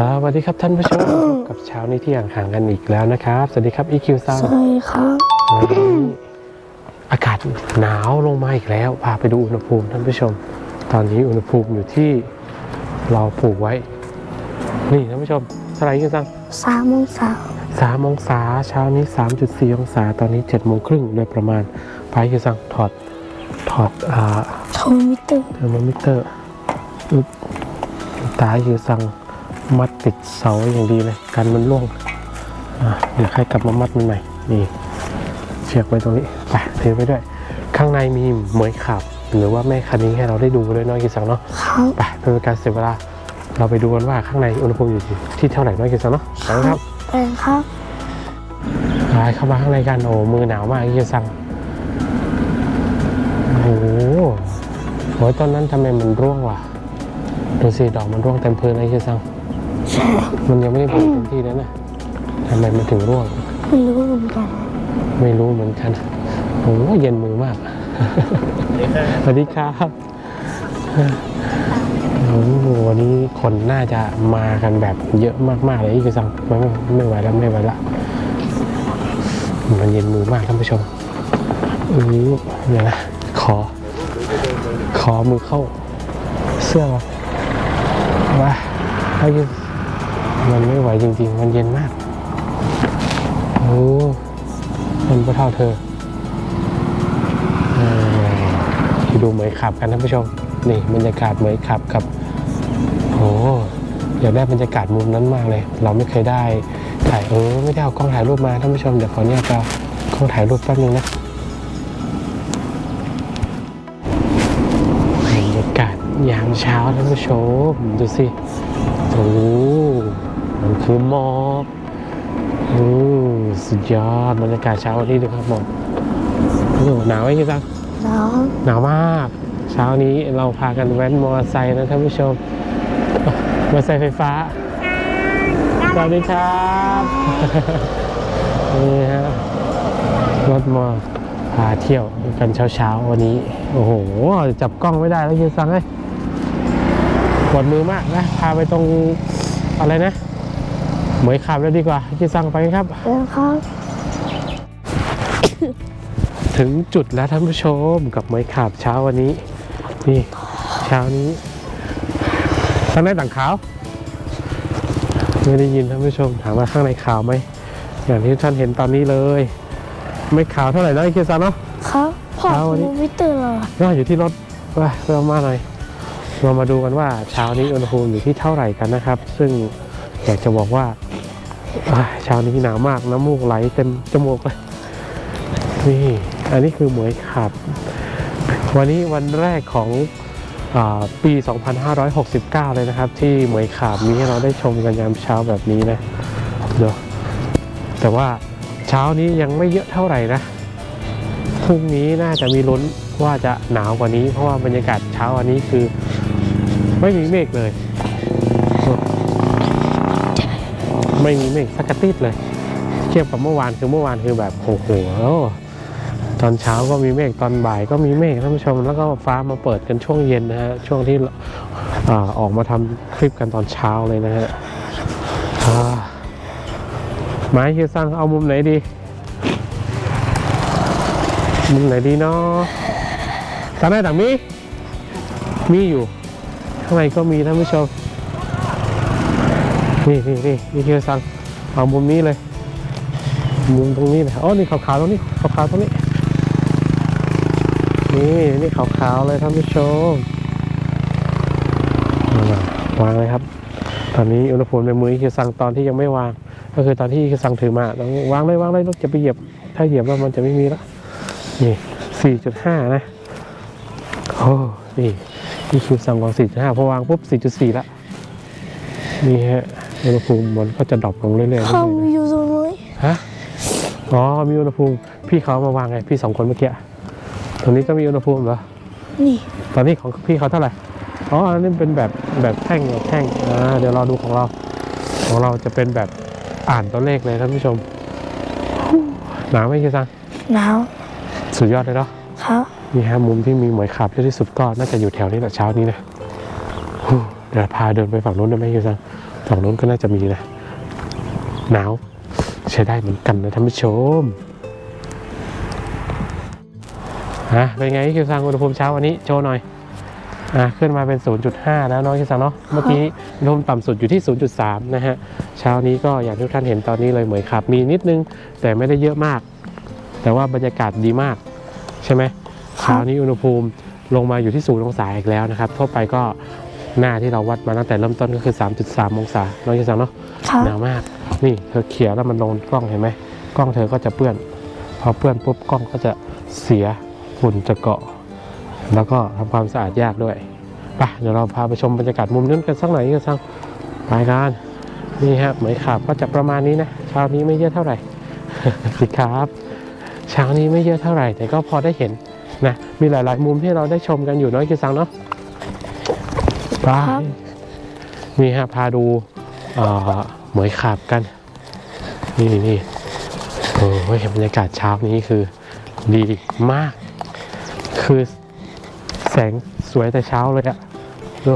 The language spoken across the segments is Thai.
สวัสดีครับท่านผู้ชมกับเช้านี้ที่ห่างๆกันอีกแล้วนะครับ สวัสดีครับอีคิวซังสวัสดีครับวันนี้อากาศหนาวลงมาอีกแล้ว พาไปดูอุณหภูมิท่านผู้ชม ตอนนี้อุณหภูมิอยู่ที่เราปลูกไว้ นี่ท่านผู้ชมเท่าไหร่อีคิวซังสามโมงเช้าสามองศาเช้านี้3.4องศา ตอนนี้7โมงครึ่งโดยประมาณพาอีคิวซังถอดถอดอ่าโทรมิเตอร์เทอร์โมมิเตอร์อึ๊บตาคือสั่ง มัดติดเสาอย่างดีเลยกันมันร่วงอะเดี๋ยวให้กลับมามัดมันใหม่นี่เชือกไว้ตรงนี้ไปถือไปด้วย ข้างในมีเหมยขาบหรือว่าแม่คันนี้ให้เราได้ดูเลยเน้อยกินสังเนาะครับไปเพื่อเป็นการเสียเวลา เราไปดูกันว่าข้างในอุณหภูมิอยู่ที่เท่าไหร่น้อยกินสังเนาะไปครับเป็นครับไปเข้ามาข้างในกันโอ้มือหนาวมากกินสังโอ้โหโหต้นนั้นทำไมมันร่วงวะดูสิดอกมันร่วงเต็มพื้นเลยคือซังใช่ มันยังไม่ได้ผลเต็มที่เลยนะทำไมมันถึงร่วง ไม่รู้เหมือนกัน ไม่รู้เหมือนกันโอ้โหเย็นมือมากสวัสดีครับโอ้โหวันนี้คนน่าจะมากันแบบเยอะมากๆเลยอีกซังไม่ไม่ไม่ไหวแล้วไม่ไหวละมันเย็นมือมากท่านผู้ชมอือเดี๋ยวนะขอ ขอมือเข้า เสื้อวะว่าเขายืน มันไม่ไหวจริง ๆ มันเย็นมาก โอ้มันก็เท่าเธอออที่ดูเหมยขับกันท่านผู้ชม นี่บรรยากาศเหมยขับกับ โอ้อยากได้บรรยากาศมุมนั้นมากเลย เราไม่เคยได้ถ่ายเออไม่ได้เอากล้องถ่ายรูปมาท่านผู้ชมเดี๋ยวขอเนี่ยจะกล้องถ่ายรูปแป๊บนึงนะบรรยากาศยามเช้าท่านผู้ชมดูสิโอ้ มันคือหมอกโอ้สุดยอดบรรยากาศเช้าวันนี้ดูครับหมอกโอ้หนาวไหมพี่ซักแล้วหนาวมาก เช้านี้เราพากันแว้นมอเตอร์ไซค์นะท่านผู้ชม มอเตอร์ไซค์ไฟฟ้า สวัสดีครับนี่ฮะรถมอพาเที่ยวกันเช้าๆวันนี้ โอ้โห จับกล้องไม่ได้แล้วเฮียซังเอ้ยปวดมือมากนะ พาไปตรงอะไรนะ เหมยขับแล้วดีกว่าเฮียซังไปกันครับเป็นครับ ถึงจุดแล้วท่านผู้ชมกับเหมยขับเช้าวันนี้ นี่ เช้านี้ข้างในต่างขาวไม่ได้ยินท่านผู้ชมถามว่าข้างในขาวไหมอย่างที่ท่านเห็นตอนนี้เลย ไม่ขาวเท่าไหร่นะไอ้เคียซันเนาะ ครับพอเช้าโทวันรนี้มิเตอร์เหรอก็อยู่ที่รถไปเริ่มมาหน่อยเรามาดูกันว่าเช้านี้อุณหภูมิอยู่ที่เท่าไหร่กันนะครับ ซึ่ง อยากจะบอกว่าอ่าเช้านี้หนาวมากน้ำมูกไหลเต็มจมูกเลยนี่ อันนี้คือเหมยขับ วันนี้วันแรกของอปี 2569 เลยนะครับ ที่เหมยขาบมีให้เราได้ชมกันยามเช้าแบบนี้นะเดี๋ยวแต่ว่าเช้านี้ยังไม่เยอะเท่าไหร่นะพรุ่งนี้น่าจะมีลุ้นว่าจะหนาวกว่านี้ เพราะว่าบรรยากาศเช้าวันนี้คือ ไม่มีเมฆเลย ไม่มีเมฆสักติดเลย เทียบกับเมื่อวานคือเมื่อวานคือแบบโอ้โหตอนเช้าก็มีเมฆตอนบ่ายก็มีเมฆท่านผู้ชมแล้วก็ฟ้ามาเปิดกันช่วงเย็นนะฮะช่วงที่อออกมาทำคลิปกันตอนเช้าเลยนะฮะไม้คิวซังเอามุมไหนดี มุมไหนดีเนาะทางไหนต่างมีมีอยู่ข้างในก็มีท่านผู้ชม นี่นี่นี่นี่คือสั่งเอามุมนี้เลย มุมตรงนี้เลยอ๋อนี่ขาวๆตรงนี้ขาวๆตรงนี้ นี่นี่ขาวๆเลยท่านผู้ชมวางเลยครับ ตอนนี้อุณหภูมิในมือคือสั่งตอนที่ยังไม่วาง ก็คือตอนที่คือสั่งถือมาต้องวางเลยวางเลยรถจะไปเหยียบ ถ้าเหยียบแล้วมันจะไม่มีแล้วนี่สี่จุดห้านะโอ้นี่นี่คือสั่งวางสี่จุดห้าพอวางปุ๊บสี่จุดสี่ละนี่ฮะ อุณหภูมิมันก็จะดรอปลงเรื่อยๆเรื่อยๆเขานะอยู่ตรงนี้ฮะอ๋อมีอุณหภูมิพี่เขาเอามาวางไงพี่สองคนเมื่อกี้ตรงนี้ก็มีอุณหภูมิเหรอนี่ตอนนี้ของพี่เขาเท่าไหร่อ๋ออันนี้เป็นแบบแบบแท่งแบบแท่งอ่าเดี๋ยวรอดูของเรา ของเราจะเป็นแบบอ่านตัวเลขเลยท่านผู้ชมหนาวไหมคิซังหนาวสุดยอดเลยเนาะ ครับนี่ฮะมุมที่มีหมวยขับเยอะที่สุดก็น่าจะอยู่แถวนี้แหละเช้านี้นะฮู้เดี๋ยวพาเดินไปฝั่งนู้นได้ไหมคิวซัง ฝั่งนู้นก็น่าจะมีนะ หนาวใช้ได้เหมือนกันนะท่านผู้ชมอะเป็นไงคิวซังอุณหภูมิเช้าวันนี้โชว์หน่อยอะขึ้นมาเป็น 0.5 แล้วเน้องคิวซังเนาะเมื่อกี้อุณหภูมิต่ำสุดอยู่ที่ 0.3 นะฮะเช้านี้ก็อย่างที่ทุกท่านเห็นตอนนี้เลยเหมือนขับ มีนิดนึงแต่ไม่ได้เยอะมาก แต่ว่าบรรยากาศดีมากใช่ไหมเช้านี้อุณหภูมิลงมาอยู่ที่ศูนย์องศาอีกแล้วนะครับทั่วไปก็ หน้าที่เราวัดมาตั้งแต่เริ่มต้นก็คือ 3.3 องศาน้องคิวซังเนาะครับหนาวมาก นี่เธอเขี่ยแล้วมันลงกล้องเห็นไหมกล้องเธอก็จะเปื้อน พอเปื้อนปุ๊บกล้องก็จะเสียฝุ่นจะเกาะ แล้วก็ทำความสะอาดยากด้วยไปเดี๋ยวเราพาไปชมบรรยากาศมุมนั้นกันสักหน่อยกันสักไปกันนี่ฮะเหมยขาบก็จะประมาณนี้นะเช้านี้ไม่เยอะเท่าไหร่สิครับเช้านี้ไม่เยอะเท่าไหร่ แต่ก็พอได้เห็นนะมีหลาย ๆ มุมที่เราได้ชมกันอยู่เน้อยกิซังเนาะ ไปครับนี่ฮะพาดูเหมยขาบกันนี่นี่โอ้ยบรรยากาศเช้านี้คือดีมาก คือแสงสวยแต่เช้าเลยอะดู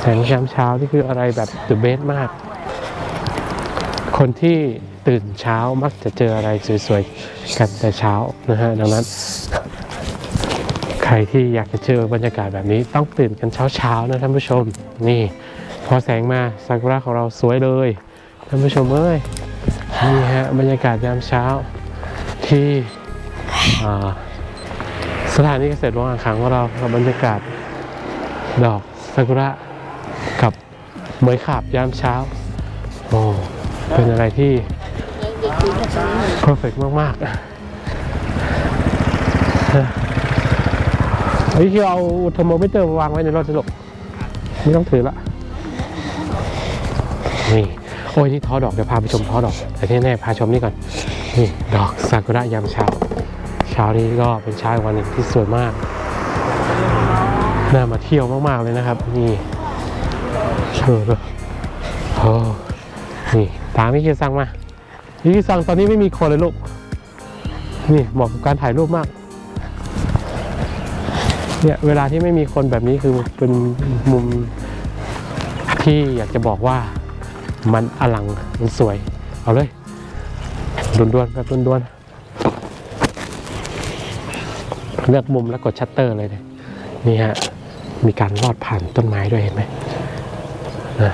แสงยามเช้านี่คืออะไรแบบ the best มาก คนที่ตื่นเช้ามักจะเจออะไรสวยๆกันแต่เช้านะฮะดังนั้น ใครที่อยากจะเจอบรรยากาศแบบนี้ต้องตื่นกันเช้าๆนะท่านผู้ชม นี่ พอแสงมาซากุระของเราสวยเลยท่านผู้ชมเอ้ยนี่ฮะบรรยากาศยามเช้าที่สถานีเกษตรวังอ่างขางของเรากับบรรยากาศดอกซากุระกับเหมยขาบยามเช้าโอ้เป็นอะไรที่เพอร์เฟกมากๆ ฮ้ยคือเอาเทอร์โมมิเตอร์วางไว้ในรถสิลูกไม่ต้องถือละนี่โอ้ยนี่ท้อดอกเดี๋ยวพาไปชมท้อดอกแต่ที่แน่พาชมนี่ก่อนนี่ดอกซากุระยามเช้า เช้านี้ก็เป็นเช้าวันหนึ่งที่สวยมากน่ามาเที่ยวมากๆเลยนะครับ นี่เออเลยโอ้นี่ตามพี่คิวซังมาพี่คิวซังตอนนี้ไม่มีคนเลยลูกนี่เหมาะกับการถ่ายรูปมาก เนี่ยเวลาที่ไม่มีคนแบบนี้คือเป็นมุมที่อยากจะบอกว่ามันอลังมันสวย เอาเลยดวนๆแบบดวนๆเลือกมุมแล้วกดชัตเตอร์เลยเนี่ยนี่ฮะมีการลอดผ่านต้นไม้ด้วยเห็นไหมนะ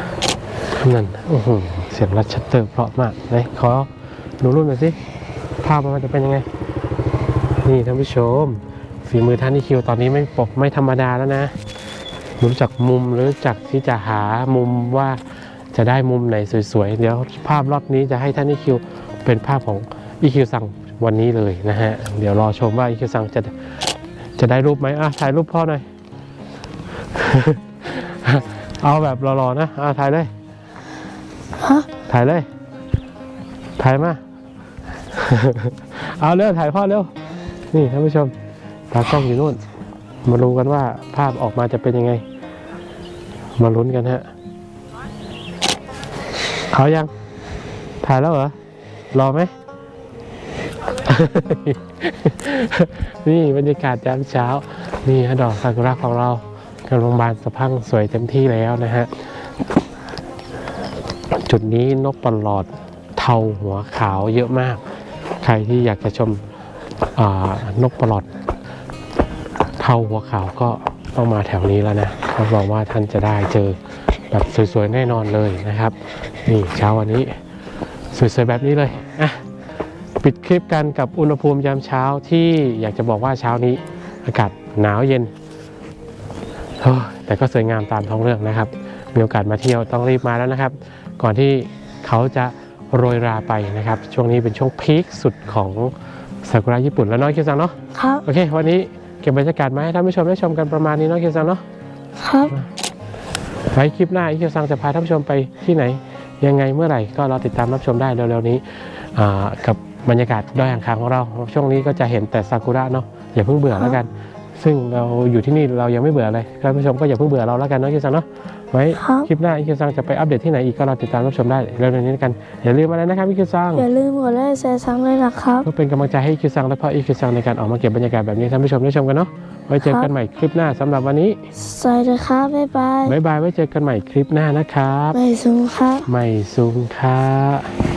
นั่นโอ้โหเสียงรัดชัตเตอร์เพราะมากไหนขอดูรูปหน่อยสิภาพมันจะเป็นยังไง นี่ท่านผู้ชม ฝีมือท่านที่คิวตอนนี้ไม่ปกไม่ธรรมดาแล้วนะรู้จักมุมรู้จักที่จะหามุมว่าจะได้มุมไหนสวยๆ เดี๋ยวภาพรอบนี้จะให้ท่านอีคิวเป็นภาพของอีคิวสั่งวันนี้เลยนะฮะ เดี๋ยวรอชมว่าอีคิวสั่งจะจะได้รูปไหมอะถ่ายรูปพ่อหน่อย เอาแบบรอๆนะอะถ่ายเลยฮะถ่ายเลย ถ่ายมา เอาเร็วถ่ายพ่อเร็ว นี่ท่านผู้ชม ตากล้องอยู่นู่น มาดูกันว่าภาพออกมาจะเป็นยังไง มาลุ้นกันฮะเขายัง ถ่ายแล้วเหรอ รอไหม นี่บรรยากาศยามเช้า นี่ฮะดอกซากุระของเรากำลังบานสะพังสวยเต็มที่แล้วนะฮะ จุดนี้นกปลอดเทาหัวขาวเยอะมาก ใครที่อยากจะชมนกปลอด เทาหัวขาวก็ต้องมาแถวนี้แล้วนะรับรองว่าท่านจะได้เจอแบบสวยๆแน่นอนเลยนะครับ นี่เช้าวันนี้สวยๆแบบนี้เลยอะปิดคลิปกันกับอุณหภูมิยามเช้าที่อยากจะบอกว่าเช้านี้อากาศหนาวเย็นโอ้ยแต่ก็สวยงามตามท้องเรื่องนะครับ มีโอกาสมาเที่ยวต้องรีบมาแล้วนะครับ ก่อนที่เขาจะโรยราไปนะครับ ช่วงนี้เป็นช่วงพีคสุดของซากุระญี่ปุ่นแล้วเน้อยคิวซังเนาะ ครับ โอเค วันนี้ เก็บบรรยากาศมาให้ท่านผู้ชมได้ชมกันประมาณนี้เนาะคิวซังเนาะครับไว้คลิปหน้าอีคิวซังจะพาท่านผู้ชมไปที่ไหน ยังไงเมื่อไหร่ก็รอติดตามรับชมได้เร็วๆนี้อ่ากับบรรยากาศดอยอ่างคางของเราช่วงนี้ก็จะเห็นแต่ซากุระเนาะอย่าเพิ่งเบื่อแล้วกัน ซึ่งเราอยู่ที่นี่เรายังไม่เบื่อเลยท่านผู้ชมก็อย่าเพิ่งเบื่อเราแล้วกันเนาะคิวซังเนาะไว้ครับ คลิปหน้าอีคิวซังจะไปอัปเดตที่ไหนอีกก็รอติดตามรับชมได้เร็วๆนี้กันอย่าลืมอะไรนะครับอีคิวซังอย่าลืมกดไลค์แชร์ซ้ำเลยนะครับ เพื่อเป็นกำลังใจให้อีคิวซังและพ่ออีคิวซังในการออกมาเก็บบรรยากาศแบบนี้ให้ท่านผู้ชมได้ชมกันเนาะไว้เจอกันใหม่คลิปหน้าสำหรับวันนี้สวัสดีครับ บ๊ายบาย บ๊ายบายไว้เจอกันใหม่คลิปหน้านะครับ ไม่สูงครับ ไม่สูงค่ะ